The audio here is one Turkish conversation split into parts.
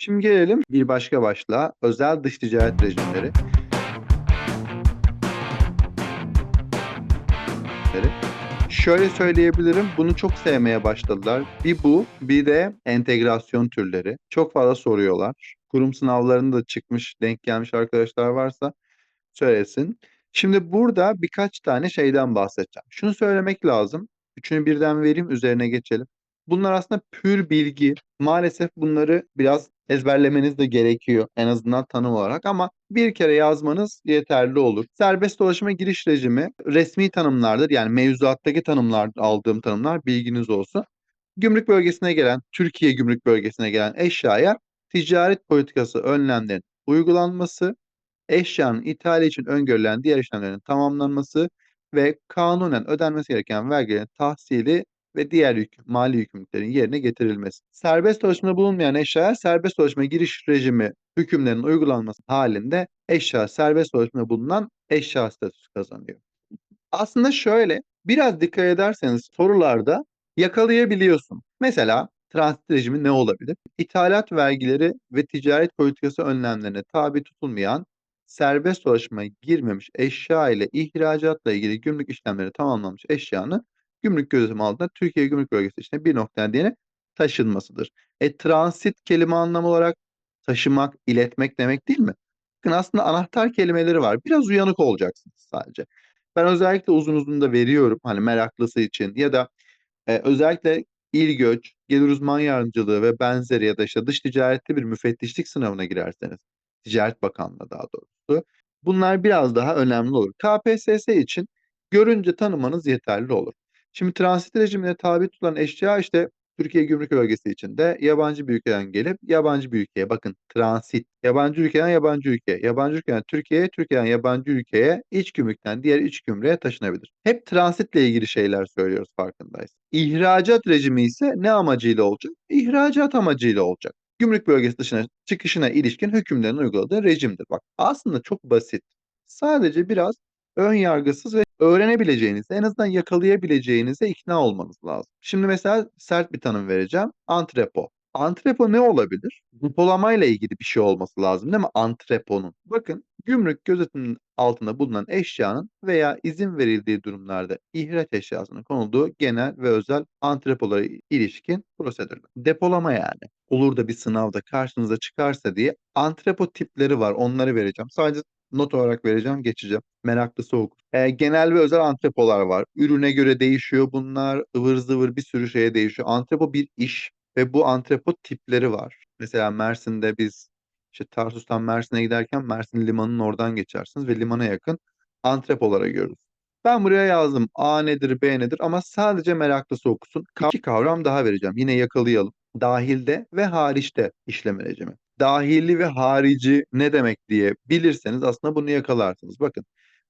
Şimdi gelelim bir başka başlığa. Özel dış ticaret rejimleri. Şöyle söyleyebilirim, bunu çok sevmeye başladılar. Bir bu, bir de entegrasyon türleri. Çok fazla soruyorlar. Kurum sınavlarında da çıkmış, denk gelmiş arkadaşlar varsa söylesin. Şimdi burada birkaç tane şeyden bahsedeceğim. Şunu söylemek lazım. Üçünü birden vereyim, üzerine geçelim. Bunlar aslında pür bilgi. Maalesef bunları biraz ezberlemeniz de gerekiyor en azından tanım olarak ama bir kere yazmanız yeterli olur. Serbest dolaşıma giriş rejimi resmi tanımlardır. Yani mevzuattaki tanımlar aldığım tanımlar bilginiz olsun. Gümrük bölgesine gelen, Türkiye gümrük bölgesine gelen eşyaya ticaret politikası önlemlerin uygulanması, eşyanın ithali için öngörülen diğer işlemlerin tamamlanması ve kanunen ödenmesi gereken vergilerin tahsili ve diğer yük, mali yükümlülüklerin yerine getirilmesi. Serbest dolaşımda bulunmayan eşyaya serbest dolaşıma giriş rejimi hükümlerinin uygulanması halinde eşya serbest dolaşımda bulunan eşya statüsü kazanıyor. Aslında şöyle biraz dikkat ederseniz sorularda yakalayabiliyorsun. Mesela transit rejimi ne olabilir? İthalat vergileri ve ticaret politikası önlemlerine tabi tutulmayan serbest dolaşıma girmemiş eşya ile ihracatla ilgili gümrük işlemleri tamamlanmış eşyanın gümrük gözetimi altında Türkiye Gümrük Bölgesi içinde bir noktadan diğerine taşınmasıdır. E transit kelime anlamı olarak taşımak, iletmek demek değil mi? Bakın aslında anahtar kelimeleri var. Biraz uyanık olacaksınız sadece. Ben özellikle uzun uzun da veriyorum hani meraklısı için ya da e, özellikle il göç, gelir uzman yardımcılığı ve benzeri ya da işte dış ticarette bir müfettişlik sınavına girerseniz, Ticaret Bakanlığı daha doğrusu, bunlar biraz daha önemli olur. KPSS için görünce tanımanız yeterli olur. Şimdi transit rejimine tabi tutulan eşya işte Türkiye Gümrük Bölgesi içinde yabancı bir ülkeden gelip yabancı bir ülkeye bakın transit yabancı ülkeden yabancı ülkeye yabancı ülkeden Türkiye'ye Türkiye'den yabancı ülkeye iç gümrükten diğer iç gümrüğe taşınabilir. Hep transitle ilgili şeyler söylüyoruz farkındayız. İhracat rejimi ise ne amacıyla olacak? İhracat amacıyla olacak. Gümrük bölgesi dışına çıkışına ilişkin hükümlerin uyguladığı rejimdir. Bak aslında çok basit. Sadece biraz ön yargısız ve öğrenebileceğiniz, en azından yakalayabileceğinize ikna olmanız lazım. Şimdi mesela sert bir tanım vereceğim. Antrepo. Antrepo ne olabilir? Depolamayla ilgili bir şey olması lazım değil mi? Antreponun. Bakın gümrük gözetiminin altında bulunan eşyanın veya izin verildiği durumlarda ihraç eşyasının konulduğu genel ve özel antrepolara ilişkin prosedürler. Depolama yani. Olur da bir sınavda karşınıza çıkarsa diye antrepo tipleri var. Onları vereceğim. Sadece not olarak vereceğim, geçeceğim. Meraklı soğuk. E, genel ve özel antrepolar var. Ürüne göre değişiyor bunlar. ıvır zıvır bir sürü şeye değişiyor. Antrepo bir iş ve bu antrepo tipleri var. Mesela Mersin'de biz işte Tarsus'tan Mersin'e giderken Mersin limanının oradan geçersiniz ve limana yakın antrepolara görürüz. Ben buraya yazdım A nedir B nedir ama sadece meraklısı okusun. İki kavram daha vereceğim. Yine yakalayalım. Dahilde ve hariçte işlem rejimi dahili ve harici ne demek diye bilirseniz aslında bunu yakalarsınız. Bakın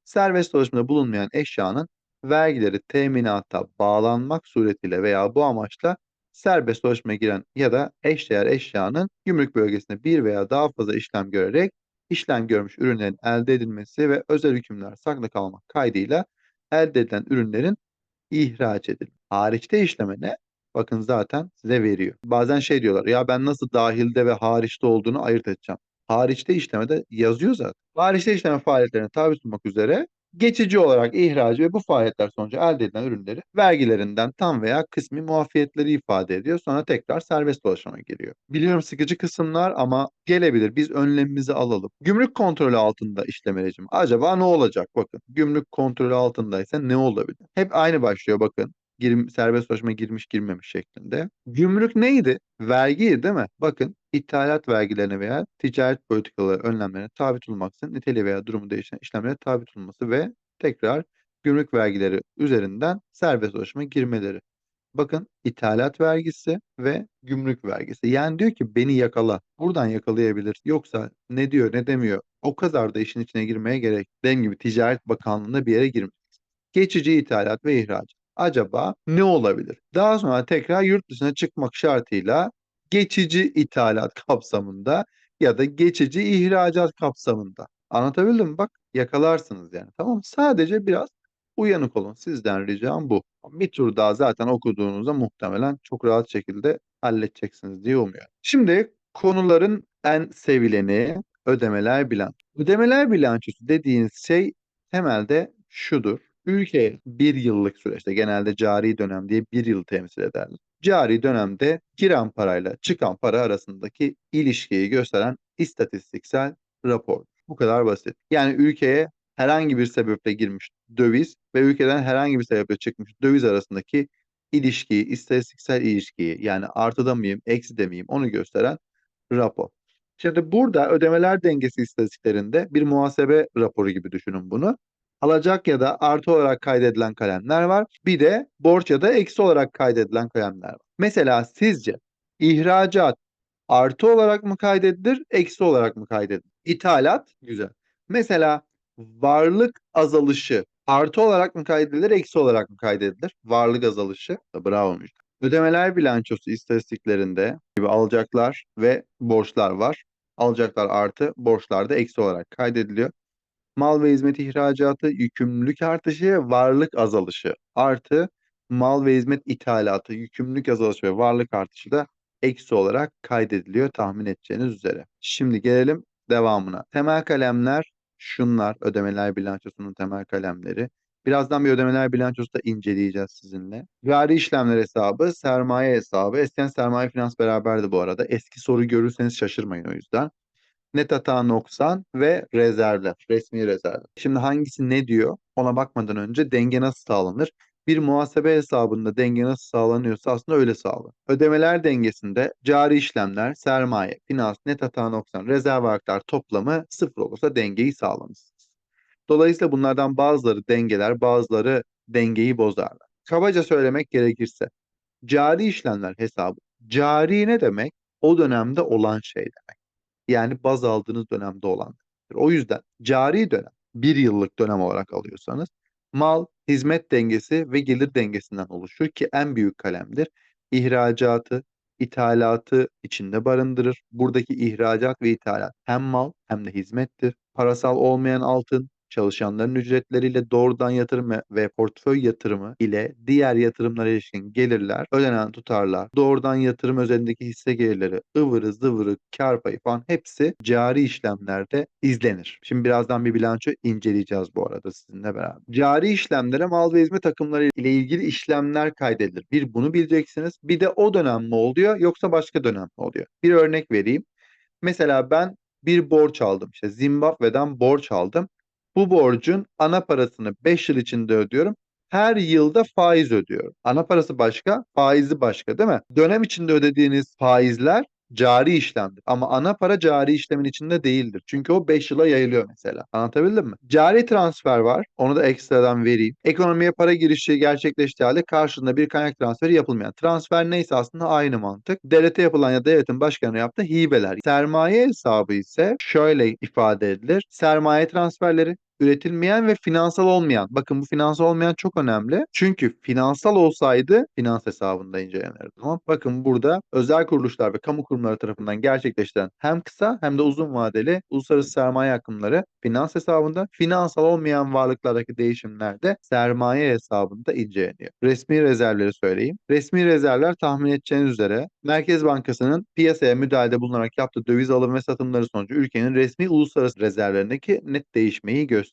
serbest dolaşımda bulunmayan eşyanın vergileri teminata bağlanmak suretiyle veya bu amaçla serbest dolaşıma giren ya da eşdeğer eşyanın gümrük bölgesinde bir veya daha fazla işlem görerek işlem görmüş ürünlerin elde edilmesi ve özel hükümler saklı kalmak kaydıyla elde edilen ürünlerin ihraç edilir. Hariçte işleme ne? Bakın zaten size veriyor. Bazen şey diyorlar ya ben nasıl dahilde ve hariçte olduğunu ayırt edeceğim. Hariçte işlemede yazıyor zaten. Hariçte işleme faaliyetlerine tabi tutmak üzere geçici olarak ihraç ve bu faaliyetler sonucu elde edilen ürünleri vergilerinden tam veya kısmi muafiyetleri ifade ediyor. Sonra tekrar serbest dolaşıma giriyor. Biliyorum sıkıcı kısımlar ama gelebilir. Biz önlemimizi alalım. Gümrük kontrolü altında işleme rejimi. Acaba ne olacak? Bakın gümrük kontrolü altındaysa ne olabilir? Hep aynı başlıyor bakın girim, serbest dolaşıma girmiş girmemiş şeklinde. Gümrük neydi? Vergi değil mi? Bakın ithalat vergilerine veya ticaret politikaları önlemlerine tabi tutulmaksızın niteliği veya durumu değişen işlemlere tabi tutulması ve tekrar gümrük vergileri üzerinden serbest dolaşıma girmeleri. Bakın ithalat vergisi ve gümrük vergisi. Yani diyor ki beni yakala. Buradan yakalayabilir. Yoksa ne diyor ne demiyor. O kadar da işin içine girmeye gerek. Dediğim gibi Ticaret Bakanlığı'nda bir yere girmek. Geçici ithalat ve ihracat acaba ne olabilir? Daha sonra tekrar yurt dışına çıkmak şartıyla geçici ithalat kapsamında ya da geçici ihracat kapsamında. Anlatabildim mi? Bak yakalarsınız yani. Tamam Sadece biraz uyanık olun. Sizden ricam bu. Bir tur daha zaten okuduğunuzda muhtemelen çok rahat şekilde halledeceksiniz diye umuyorum. Şimdi Konuların en sevileni ödemeler bilançosu. Ödemeler bilançosu dediğiniz şey temelde şudur. Ülke bir yıllık süreçte genelde cari dönem diye bir yıl temsil ederler. Cari dönemde giren parayla çıkan para arasındaki ilişkiyi gösteren istatistiksel rapor. Bu kadar basit. Yani ülkeye herhangi bir sebeple girmiş döviz ve ülkeden herhangi bir sebeple çıkmış döviz arasındaki ilişkiyi, istatistiksel ilişkiyi yani artıda mıyım, ekside miyim onu gösteren rapor. Şimdi burada ödemeler dengesi istatistiklerinde bir muhasebe raporu gibi düşünün bunu. Alacak ya da artı olarak kaydedilen kalemler var. Bir de borç ya da eksi olarak kaydedilen kalemler var. Mesela sizce ihracat artı olarak mı kaydedilir, eksi olarak mı kaydedilir? İthalat güzel. Mesela varlık azalışı artı olarak mı kaydedilir, eksi olarak mı kaydedilir? Varlık azalışı. Bravo Müjde. Ödemeler bilançosu istatistiklerinde gibi alacaklar ve borçlar var. Alacaklar artı, borçlar da eksi olarak kaydediliyor. Mal ve hizmet ihracatı, yükümlülük artışı, varlık azalışı artı mal ve hizmet ithalatı, yükümlülük azalışı ve varlık artışı da eksi olarak kaydediliyor tahmin edeceğiniz üzere. Şimdi gelelim devamına. Temel kalemler şunlar, ödemeler bilançosunun temel kalemleri. Birazdan bir ödemeler bilançosu da inceleyeceğiz sizinle. Cari işlemler hesabı, sermaye hesabı. Eskiden sermaye finans beraberdi bu arada. Eski soru görürseniz şaşırmayın o yüzden. Net hata noksan ve rezervler, resmi rezervler. Şimdi hangisi ne diyor? Ona bakmadan önce denge nasıl sağlanır? Bir muhasebe hesabında denge nasıl sağlanıyorsa aslında öyle sağlanır. Ödemeler dengesinde cari işlemler, sermaye, finans, net hata noksan, rezerv varlıklar toplamı sıfır olursa dengeyi sağlamışsınız. Dolayısıyla bunlardan bazıları dengeler, bazıları dengeyi bozarlar. Kabaca söylemek gerekirse cari işlemler hesabı. Cari ne demek? O dönemde olan şey demek. Yani baz aldığınız dönemde olan. O yüzden cari dönem bir yıllık dönem olarak alıyorsanız mal, hizmet dengesi ve gelir dengesinden oluşur ki en büyük kalemdir. İhracatı, ithalatı içinde barındırır. Buradaki ihracat ve ithalat hem mal hem de hizmettir. Parasal olmayan altın, çalışanların ücretleriyle doğrudan yatırım ve portföy yatırımı ile diğer yatırımlara ilişkin gelirler, ödenen tutarlar, doğrudan yatırım özelindeki hisse gelirleri, ıvırı zıvırı, kar payı falan hepsi cari işlemlerde izlenir. Şimdi birazdan bir bilanço inceleyeceğiz bu arada sizinle beraber. Cari işlemlere mal ve hizmet takımları ile ilgili işlemler kaydedilir. Bir bunu bileceksiniz. Bir de o dönem mi oluyor yoksa başka dönem mi oluyor? Bir örnek vereyim. Mesela ben bir borç aldım. İşte Zimbabwe'den borç aldım. Bu borcun ana parasını 5 yıl içinde ödüyorum. Her yılda faiz ödüyorum. Ana parası başka, faizi başka değil mi? Dönem içinde ödediğiniz faizler cari işlemdir. Ama ana para cari işlemin içinde değildir. Çünkü o 5 yıla yayılıyor mesela. Anlatabildim mi? Cari transfer var. Onu da ekstradan vereyim. Ekonomiye para girişi gerçekleştiği halde karşılığında bir kaynak transferi yapılmayan. Transfer neyse aslında aynı mantık. Devlete yapılan ya devletin başkanı yaptığı hibeler. Sermaye hesabı ise şöyle ifade edilir. Sermaye transferleri, üretilmeyen ve finansal olmayan. Bakın bu finansal olmayan çok önemli. Çünkü finansal olsaydı finans hesabında incelenirdi. Tamam. Bakın burada özel kuruluşlar ve kamu kurumları tarafından gerçekleştirilen hem kısa hem de uzun vadeli uluslararası sermaye akımları finans hesabında, finansal olmayan varlıklardaki değişimler de sermaye hesabında inceleniyor. Resmi rezervleri söyleyeyim. Resmi rezervler tahmin edeceğiniz üzere Merkez Bankası'nın piyasaya müdahalede bulunarak yaptığı döviz alım ve satımları sonucu ülkenin resmi uluslararası rezervlerindeki net değişmeyi gösteriyor.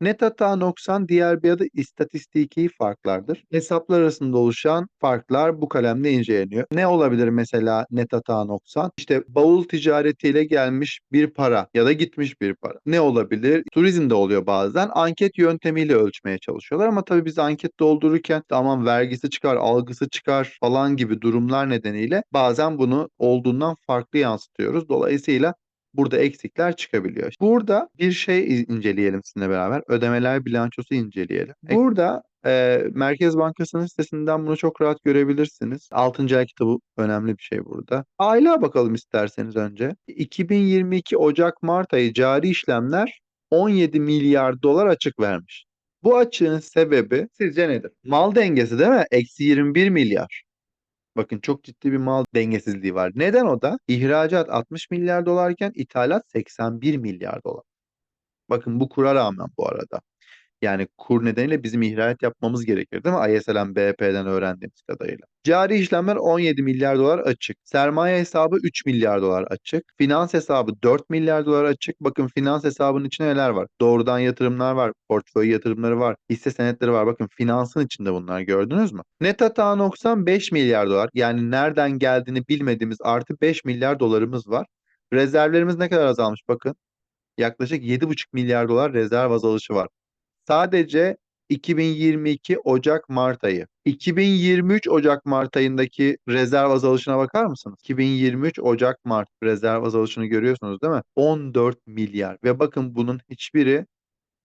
Net hata noksan diğer bir adı istatistiki farklardır. Hesaplar arasında oluşan farklar bu kalemde inceleniyor. Ne olabilir mesela net hata noksan? İşte bavul ticaretiyle gelmiş bir para ya da gitmiş bir para. Ne olabilir? Turizmde oluyor bazen. Anket yöntemiyle ölçmeye çalışıyorlar ama tabii biz anket doldururken tamam vergisi çıkar, algısı çıkar falan gibi durumlar nedeniyle bazen bunu olduğundan farklı yansıtıyoruz. Dolayısıyla burada eksikler çıkabiliyor. Burada bir şey inceleyelim sizinle beraber. Ödemeler bilançosu inceleyelim. Burada e, Merkez Bankası'nın sitesinden bunu çok rahat görebilirsiniz. 6. ay kitabı önemli bir şey burada. Aylığa bakalım isterseniz önce. 2022 Ocak-Mart ayı cari işlemler 17 milyar dolar açık vermiş. Bu açığın sebebi sizce nedir? Mal dengesi değil mi? Eksi 21 milyar. Bakın çok ciddi bir mal dengesizliği var. Neden o da? İhracat 60 milyar dolarken ithalat 81 milyar dolar. Bakın bu kura rağmen bu arada. Yani kur nedeniyle bizim ihracat yapmamız gerekir değil mi? ISLM BP'den öğrendiğimiz kadarıyla. Cari işlemler 17 milyar dolar açık. Sermaye hesabı 3 milyar dolar açık. Finans hesabı 4 milyar dolar açık. Bakın finans hesabının içinde neler var? Doğrudan yatırımlar var, portföy yatırımları var, hisse senetleri var. Bakın finansın içinde bunlar gördünüz mü? Net hata noksan 5 milyar dolar. Yani nereden geldiğini bilmediğimiz artı 5 milyar dolarımız var. Rezervlerimiz ne kadar azalmış bakın. Yaklaşık 7,5 milyar dolar rezerv azalışı var. Sadece 2022 Ocak-Mart ayı. 2023 Ocak-Mart ayındaki rezerv azalışına bakar mısınız? 2023 Ocak-Mart rezerv azalışını görüyorsunuz değil mi? 14 milyar. Ve bakın bunun hiçbiri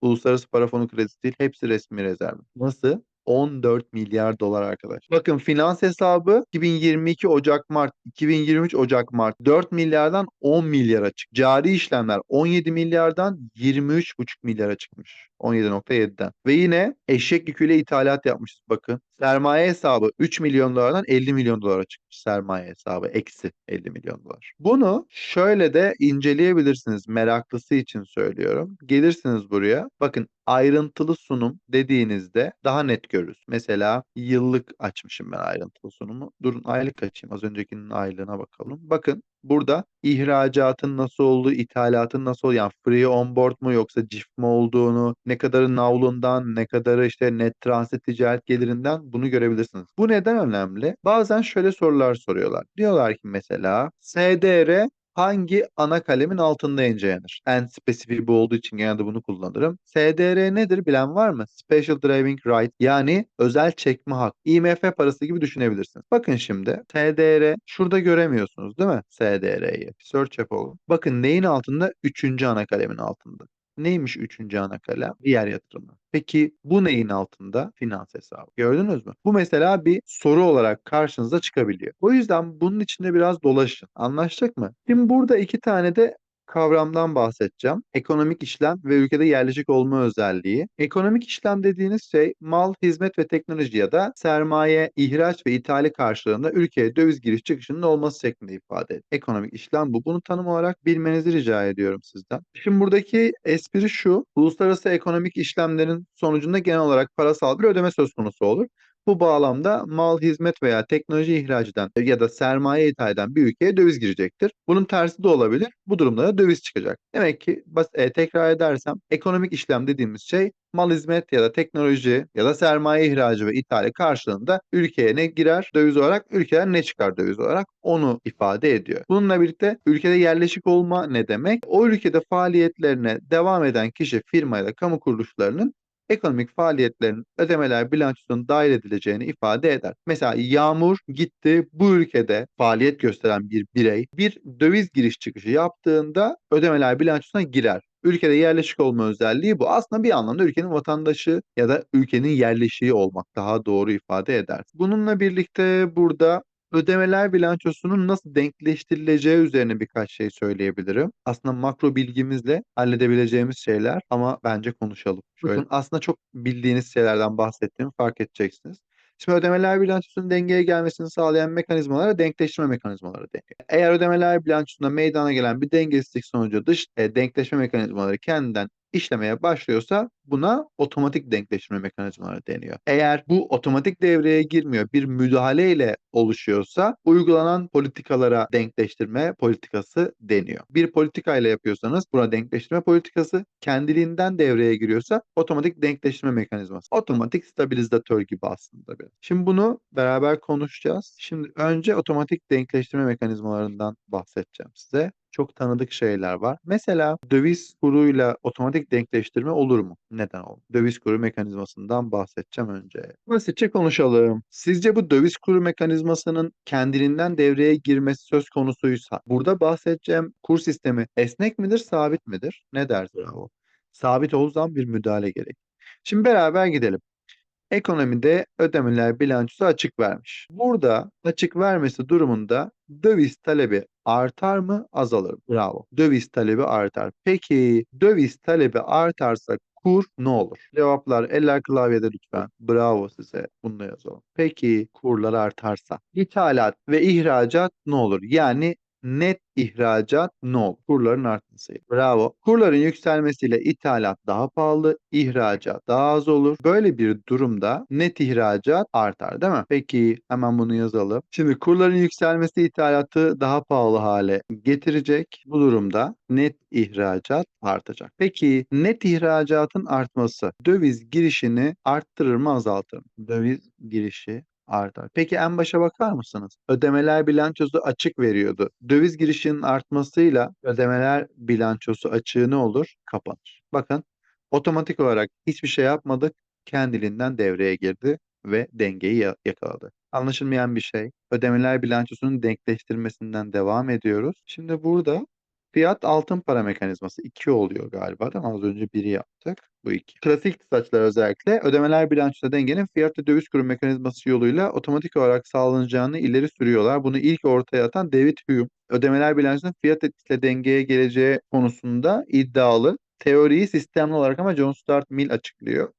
uluslararası para fonu kredisi değil. Hepsi resmi rezerv. Nasıl? 14 milyar dolar arkadaş. Bakın finans hesabı 2022 Ocak Mart, 2023 Ocak Mart 4 milyardan 10 milyara çık. Cari işlemler 17 milyardan 23,5 milyara çıkmış. 17.7'den. Ve yine eşek yüküyle ithalat yapmışız bakın. Sermaye hesabı 3 milyon dolardan 50 milyon dolara çıkmış. Sermaye hesabı eksi 50 milyon dolar. Bunu şöyle de inceleyebilirsiniz. Meraklısı için söylüyorum. Gelirsiniz buraya. Bakın ayrıntılı sunum dediğinizde daha net görürüz. Mesela yıllık açmışım ben ayrıntılı sunumu. Durun aylık açayım. Az öncekinin aylığına bakalım. Bakın burada ihracatın nasıl olduğu, ithalatın nasıl olduğu, yani free on board mu yoksa CIF mi olduğunu, ne kadarı navlundan, ne kadarı işte net transit ticaret gelirinden bunu görebilirsiniz. Bu neden önemli? Bazen şöyle sorular soruyorlar. Diyorlar ki mesela SDR hangi ana kalemin altında incelenir? En spesifik bu olduğu için genelde bunu kullanırım. SDR nedir bilen var mı? Special Driving Right yani özel çekme hak. IMF parası gibi düşünebilirsiniz. Bakın şimdi SDR şurada göremiyorsunuz değil mi? SDR'yi. Search yapalım. Bakın neyin altında? Üçüncü ana kalemin altında. Neymiş üçüncü ana kalem? Diğer yatırımı. Peki bu neyin altında? Finans hesabı. Gördünüz mü? Bu mesela bir soru olarak karşınıza çıkabiliyor. O yüzden bunun içinde biraz dolaşın. Anlaştık mı? Şimdi burada iki tane de kavramdan bahsedeceğim. Ekonomik işlem ve ülkede yerleşik olma özelliği. Ekonomik işlem dediğiniz şey mal, hizmet ve teknoloji ya da sermaye, ihraç ve ithali karşılığında ülkeye döviz giriş çıkışının olması şeklinde ifade edilir. Ekonomik işlem bu. Bunu tanım olarak bilmenizi rica ediyorum sizden. Şimdi buradaki espri şu. Uluslararası ekonomik işlemlerin sonucunda genel olarak parasal bir ödeme söz konusu olur. Bu bağlamda mal, hizmet veya teknoloji ihraç ya da sermaye ithal eden bir ülkeye döviz girecektir. Bunun tersi de olabilir. Bu durumda da döviz çıkacak. Demek ki e, tekrar edersem ekonomik işlem dediğimiz şey mal, hizmet ya da teknoloji ya da sermaye ihracı ve ithali karşılığında ülkeye ne girer döviz olarak, ülkeden ne çıkar döviz olarak onu ifade ediyor. Bununla birlikte ülkede yerleşik olma ne demek? O ülkede faaliyetlerine devam eden kişi, firma ya da kamu kuruluşlarının ekonomik faaliyetlerin ödemeler bilançosuna dahil edileceğini ifade eder. Mesela Yağmur gitti bu ülkede faaliyet gösteren bir birey bir döviz giriş çıkışı yaptığında ödemeler bilançosuna girer. Ülkede yerleşik olma özelliği bu. Aslında bir anlamda ülkenin vatandaşı ya da ülkenin yerleşiği olmak daha doğru ifade eder. Bununla birlikte burada ödemeler bilançosunun nasıl denkleştirileceği üzerine birkaç şey söyleyebilirim. Aslında makro bilgimizle halledebileceğimiz şeyler ama bence konuşalım. Şöyle aslında çok bildiğiniz şeylerden bahsettiğimi fark edeceksiniz. Şimdi ödemeler bilançosunun dengeye gelmesini sağlayan mekanizmalara denkleştirme mekanizmaları deniyor. Eğer ödemeler bilançosunda meydana gelen bir dengesizlik sonucu dış e, denkleşme mekanizmaları kendinden işlemeye başlıyorsa buna otomatik denkleştirme mekanizmaları deniyor. Eğer bu otomatik devreye girmiyor, bir müdahale ile oluşuyorsa uygulanan politikalara denkleştirme politikası deniyor. Bir politika ile yapıyorsanız buna denkleştirme politikası, kendiliğinden devreye giriyorsa otomatik denkleştirme mekanizması. Otomatik stabilizatör gibi aslında biraz. Şimdi bunu beraber konuşacağız. Şimdi önce otomatik denkleştirme mekanizmalarından bahsedeceğim size çok tanıdık şeyler var. Mesela döviz kuruyla otomatik denkleştirme olur mu? Neden olmaz? Döviz kuru mekanizmasından bahsedeceğim önce. Basitçe konuşalım. Sizce bu döviz kuru mekanizmasının kendiliğinden devreye girmesi söz konusuysa burada bahsedeceğim kur sistemi esnek midir, sabit midir? Ne dersin Bravo. Sabit olduğu zaman bir müdahale gerek. Şimdi beraber gidelim. Ekonomide ödemeler bilançosu açık vermiş. Burada açık vermesi durumunda döviz talebi artar mı azalır? Bravo. Döviz talebi artar. Peki döviz talebi artarsa kur ne olur? Cevaplar eller klavyede lütfen. Bravo size. Bunu da yazalım. Peki kurlar artarsa ithalat ve ihracat ne olur? Yani net ihracat ne olur? Kurların artmasıyla. Bravo. Kurların yükselmesiyle ithalat daha pahalı, ihracat daha az olur. Böyle bir durumda net ihracat artar değil mi? Peki hemen bunu yazalım. Şimdi kurların yükselmesi ithalatı daha pahalı hale getirecek. Bu durumda net ihracat artacak. Peki net ihracatın artması döviz girişini arttırır mı azaltır mı? Döviz girişi artar. Peki en başa bakar mısınız? Ödemeler bilançosu açık veriyordu. Döviz girişinin artmasıyla ödemeler bilançosu açığı ne olur? Kapanır. Bakın otomatik olarak hiçbir şey yapmadık. Kendiliğinden devreye girdi ve dengeyi ya- yakaladı. Anlaşılmayan bir şey. Ödemeler bilançosunun denkleştirmesinden devam ediyoruz. Şimdi burada fiyat altın para mekanizması 2 oluyor galiba değil? Az önce 1'i yaptık. Bu 2. Klasik iktisatçılar özellikle ödemeler bilançosu dengenin fiyat ve döviz kuru mekanizması yoluyla otomatik olarak sağlanacağını ileri sürüyorlar. Bunu ilk ortaya atan David Hume. Ödemeler bilançosunun fiyat etkisiyle dengeye geleceği konusunda iddialı. Teoriyi sistemli olarak ama John Stuart Mill açıklıyor.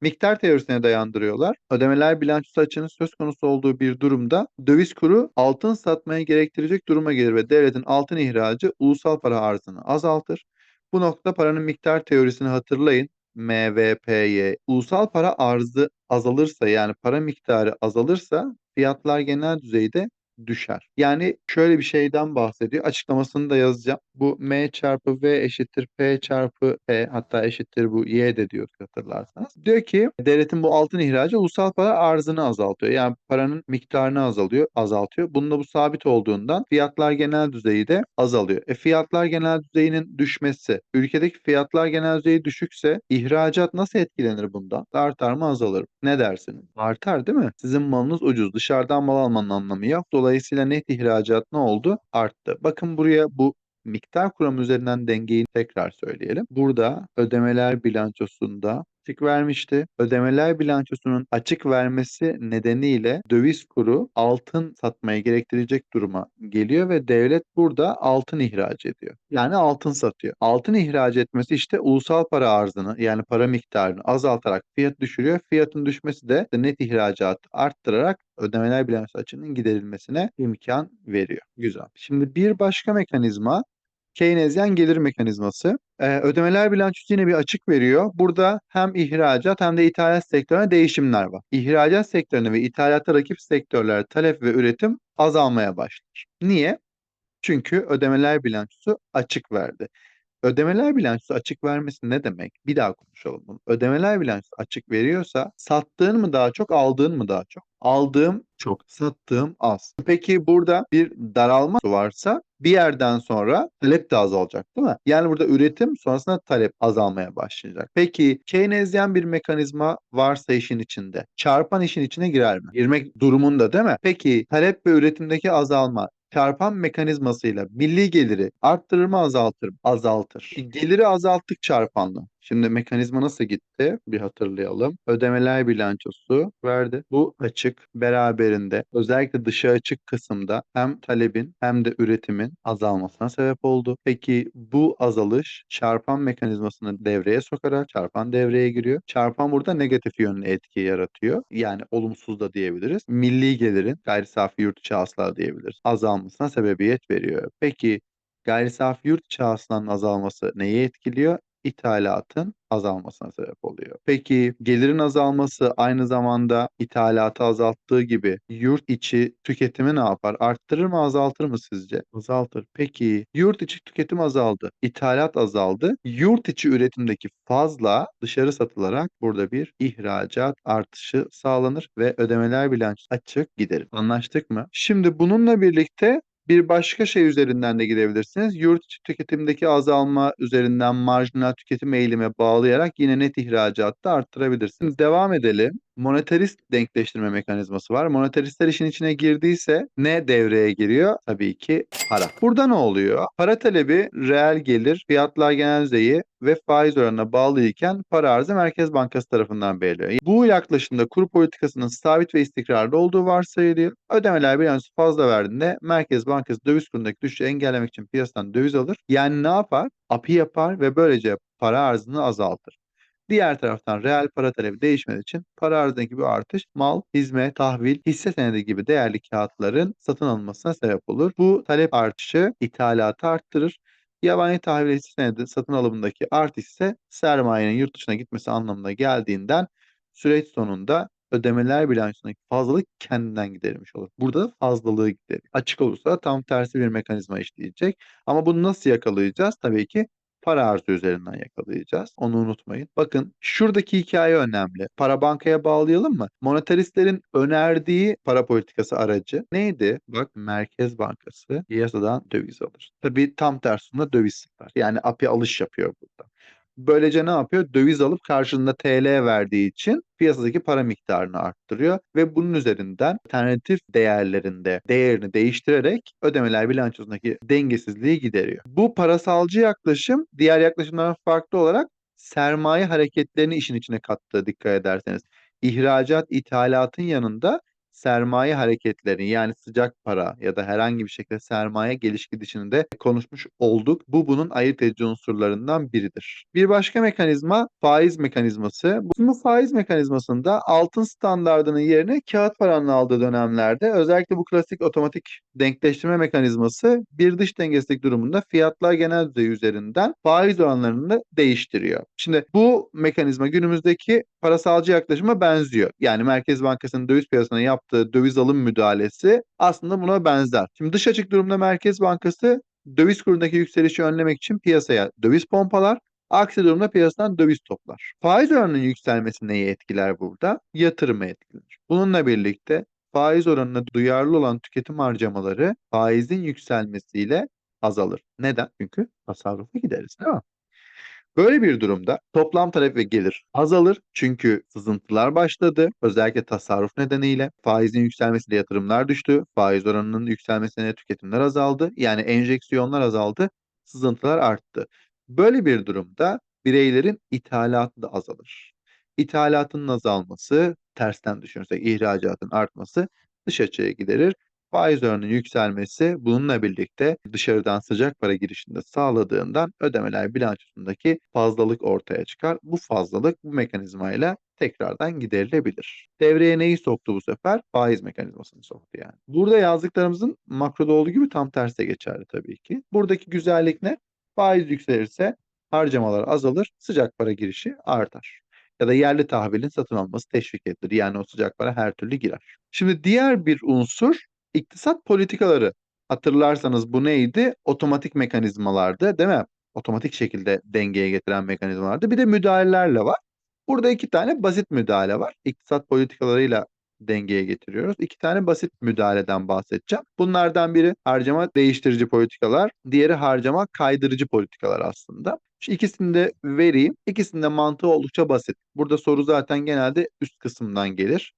Miktar teorisine dayandırıyorlar. Ödemeler bilançosu açığının söz konusu olduğu bir durumda döviz kuru altın satmaya gerektirecek duruma gelir ve devletin altın ihracı ulusal para arzını azaltır. Bu noktada paranın miktar teorisini hatırlayın. MVP'ye ulusal para arzı azalırsa yani para miktarı azalırsa fiyatlar genel düzeyde düşer. Yani şöyle bir şeyden bahsediyor. Açıklamasını da yazacağım. Bu M çarpı V eşittir P çarpı P hatta eşittir bu Y de diyor hatırlarsanız. Diyor ki devletin bu altın ihracı ulusal para arzını azaltıyor. Yani paranın miktarını azalıyor, azaltıyor. Bununla bu sabit olduğundan fiyatlar genel düzeyde azalıyor. E fiyatlar genel düzeyinin düşmesi, ülkedeki fiyatlar genel düzeyi düşükse ihracat nasıl etkilenir bundan? Artar mı azalır mı? Ne dersiniz? Artar değil mi? Sizin malınız ucuz. Dışarıdan mal almanın anlamı yok. Dolayısıyla net ihracat ne oldu? Arttı. Bakın buraya bu miktar kuramı üzerinden dengeyi tekrar söyleyelim. Burada ödemeler bilançosunda açık vermişti. Ödemeler bilançosunun açık vermesi nedeniyle döviz kuru altın satmaya gerektirecek duruma geliyor ve devlet burada altın ihraç ediyor. Yani altın satıyor. Altın ihraç etmesi işte ulusal para arzını yani para miktarını azaltarak fiyat düşürüyor. Fiyatın düşmesi de net ihracatı arttırarak ödemeler bilançosu açığının giderilmesine imkan veriyor. Güzel. Şimdi bir başka mekanizma Keynesyen gelir mekanizması. Ee, ödemeler bilançosu yine bir açık veriyor. Burada hem ihracat hem de ithalat sektörüne değişimler var. İhracat sektörüne ve ithalata rakip sektörler talep ve üretim azalmaya başlar. Niye? Çünkü ödemeler bilançosu açık verdi. Ödemeler bilançosu açık vermesi ne demek? Bir daha konuşalım bunu. Ödemeler bilançosu açık veriyorsa sattığın mı daha çok, aldığın mı daha çok? Aldığım çok, sattığım az. Peki burada bir daralma varsa bir yerden sonra talep de azalacak değil mi? Yani burada üretim sonrasında talep azalmaya başlayacak. Peki Keynesyen bir mekanizma varsa işin içinde çarpan işin içine girer mi? Girmek durumunda değil mi? Peki talep ve üretimdeki azalma çarpan mekanizmasıyla milli geliri arttırır mı azaltır mı? Azaltır. Geliri azalttık çarpanla. Şimdi mekanizma nasıl gitti? Bir hatırlayalım. Ödemeler bilançosu verdi. Bu açık beraberinde özellikle dışa açık kısımda hem talebin hem de üretimin azalmasına sebep oldu. Peki bu azalış çarpan mekanizmasını devreye sokarak çarpan devreye giriyor. Çarpan burada negatif yönlü etki yaratıyor. Yani olumsuz da diyebiliriz. Milli gelirin gayri safi yurt içi hasıla diyebiliriz. Azalmasına sebebiyet veriyor. Peki gayri safi yurt içi hasılanın azalması neyi etkiliyor? İthalatın azalmasına sebep oluyor. Peki gelirin azalması aynı zamanda ithalatı azalttığı gibi yurt içi tüketimi ne yapar? Arttırır mı azaltır mı sizce? Azaltır. Peki yurt içi tüketim azaldı. ithalat azaldı. Yurt içi üretimdeki fazla dışarı satılarak burada bir ihracat artışı sağlanır ve ödemeler bilançosu açık giderir. Anlaştık mı? Şimdi bununla birlikte bir başka şey üzerinden de gidebilirsiniz. Yurt içi tüketimdeki azalma üzerinden marjinal tüketim eğilime bağlayarak yine net ihracatı arttırabilirsiniz. Devam edelim. Monetarist denkleştirme mekanizması var. Monetaristler işin içine girdiyse ne devreye giriyor? Tabii ki para. Burada ne oluyor? Para talebi reel gelir, fiyatlar genel düzeyi ve faiz oranına bağlı iken para arzı Merkez Bankası tarafından belirliyor. Bu yaklaşımda kur politikasının sabit ve istikrarlı olduğu varsayılıyor. Ödemeler bilançosu fazla verdiğinde Merkez Bankası döviz kurundaki düşüşü engellemek için piyasadan döviz alır. Yani ne yapar? API yapar ve böylece para arzını azaltır. Diğer taraftan reel para talebi değişmediği için para arzındaki bir artış mal, hizmet, tahvil, hisse senedi gibi değerli kağıtların satın alınmasına sebep olur. Bu talep artışı ithalatı arttırır. Yabancı tahvil hisse senedi satın alımındaki artış ise sermayenin yurt dışına gitmesi anlamına geldiğinden süreç sonunda ödemeler bilançosundaki fazlalık kendinden giderilmiş olur. Burada da fazlalığı giderir. Açık olursa tam tersi bir mekanizma işleyecek. Ama bunu nasıl yakalayacağız? Tabii ki para arzı üzerinden yakalayacağız. Onu unutmayın. Bakın şuradaki hikaye önemli. Para bankaya bağlayalım mı? Monetaristlerin önerdiği para politikası aracı neydi? Bak Merkez Bankası piyasadan döviz alır. Tabii tam tersinde döviz satar. Yani API alış yapıyor burada. Böylece ne yapıyor? Döviz alıp karşılığında TL verdiği için piyasadaki para miktarını arttırıyor ve bunun üzerinden alternatif değerlerinde değerini değiştirerek ödemeler bilançosundaki dengesizliği gideriyor. Bu parasalcı yaklaşım diğer yaklaşımlardan farklı olarak sermaye hareketlerini işin içine kattığı dikkat ederseniz. İhracat, ithalatın yanında sermaye hareketlerini yani sıcak para ya da herhangi bir şekilde sermaye geliş gidişini konuşmuş olduk. Bu bunun ayırt edici unsurlarından biridir. Bir başka mekanizma faiz mekanizması. Bu faiz mekanizmasında altın standardının yerine kağıt paranın aldığı dönemlerde özellikle bu klasik otomatik denkleştirme mekanizması bir dış dengesizlik durumunda fiyatlar genel düzey üzerinden faiz oranlarını değiştiriyor. Şimdi bu mekanizma günümüzdeki parasalcı yaklaşıma benziyor. Yani Merkez Bankası'nın döviz piyasasına yaptığı döviz alım müdahalesi aslında buna benzer. Şimdi dış açık durumda Merkez Bankası döviz kurundaki yükselişi önlemek için piyasaya döviz pompalar, aksi durumda piyasadan döviz toplar. Faiz oranının yükselmesi neyi etkiler burada? Yatırımı etkiler. Bununla birlikte faiz oranına duyarlı olan tüketim harcamaları faizin yükselmesiyle azalır. Neden? Çünkü tasarrufu gideriz değil mi? Böyle bir durumda toplam talep ve gelir azalır çünkü sızıntılar başladı. Özellikle tasarruf nedeniyle faizin yükselmesiyle yatırımlar düştü. Faiz oranının yükselmesiyle tüketimler azaldı. Yani enjeksiyonlar azaldı, sızıntılar arttı. Böyle bir durumda bireylerin ithalatı da azalır. İthalatın azalması, tersten düşünürsek ihracatın artması dış açıya giderir Faiz oranının yükselmesi bununla birlikte dışarıdan sıcak para girişinde sağladığından ödemeler bilançosundaki fazlalık ortaya çıkar. Bu fazlalık bu mekanizmayla tekrardan giderilebilir. Devreye neyi soktu bu sefer? Faiz mekanizmasını soktu yani. Burada yazdıklarımızın makroda olduğu gibi tam terse geçerli tabii ki. Buradaki güzellik ne? Faiz yükselirse harcamalar azalır, sıcak para girişi artar. Ya da yerli tahvilin satın alması teşvik edilir. Yani o sıcak para her türlü girer. Şimdi diğer bir unsur İktisat politikaları. Hatırlarsanız bu neydi? Otomatik mekanizmalardı, değil mi? Otomatik şekilde dengeye getiren mekanizmalardı. Bir de müdahalelerle var. Burada iki tane basit müdahale var. İktisat politikalarıyla dengeye getiriyoruz. İki tane basit müdahaleden bahsedeceğim. Bunlardan biri harcama değiştirici politikalar, diğeri harcama kaydırıcı politikalar aslında. Şu ikisini de vereyim. İkisinin de mantığı oldukça basit. Burada soru zaten genelde üst kısımdan gelir.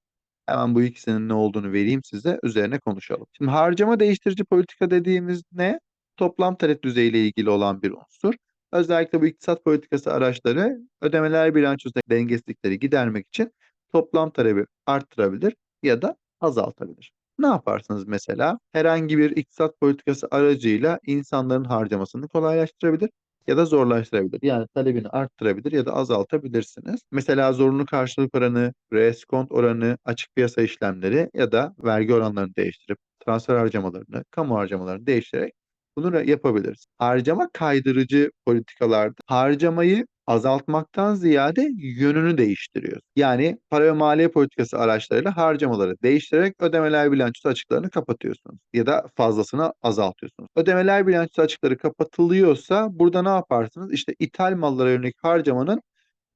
Hemen bu ikisinin ne olduğunu vereyim size, üzerine konuşalım. Şimdi harcama değiştirici politika dediğimiz ne? Toplam talep düzeyiyle ilgili olan bir unsur. Özellikle bu iktisat politikası araçları ödemeler bilançosundaki dengesizlikleri gidermek için toplam talebi arttırabilir ya da azaltabilir. Ne yaparsınız mesela? Herhangi bir iktisat politikası aracıyla insanların harcamasını kolaylaştırabilir ya da zorlaştırabilir. Yani talebini arttırabilir ya da azaltabilirsiniz. Mesela zorunlu karşılık oranı, reskont oranı, açık piyasa işlemleri ya da vergi oranlarını değiştirip transfer harcamalarını, kamu harcamalarını değiştirerek bunu yapabiliriz. Harcama kaydırıcı politikalarda harcamayı azaltmaktan ziyade yönünü değiştiriyor. Yani para ve maliye politikası araçlarıyla harcamaları değiştirerek ödemeler bilançosu açıklarını kapatıyorsunuz ya da fazlasını azaltıyorsunuz. Ödemeler bilançosu açıkları kapatılıyorsa burada ne yaparsınız? İşte ithal mallara yönelik harcamanın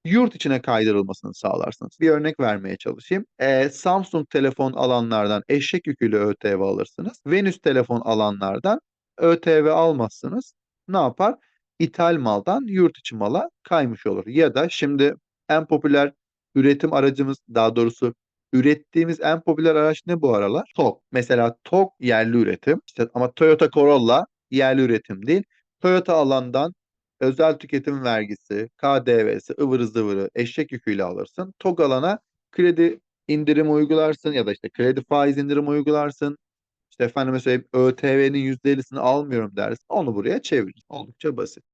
yurt içine kaydırılmasını sağlarsınız. Bir örnek vermeye çalışayım. Ee, Samsung telefon alanlardan eşek yüküyle ÖTV alırsınız. Venüs telefon alanlardan ÖTV almazsınız. Ne yapar? İthal maldan yurt içi mala kaymış olur. Ya da şimdi en popüler üretim aracımız daha doğrusu ürettiğimiz en popüler araç ne bu aralar? TOG. Mesela TOG yerli üretim. İşte ama Toyota Corolla yerli üretim değil. Toyota alandan özel tüketim vergisi, KDV'si, ıvırı zıvırı, eşek yüküyle alırsın. TOG alana kredi indirim uygularsın ya da işte kredi faiz indirim uygularsın. İşte efendim mesela ÖTV'nin %50'sini almıyorum dersin. Onu buraya çevirir. Oldukça basit.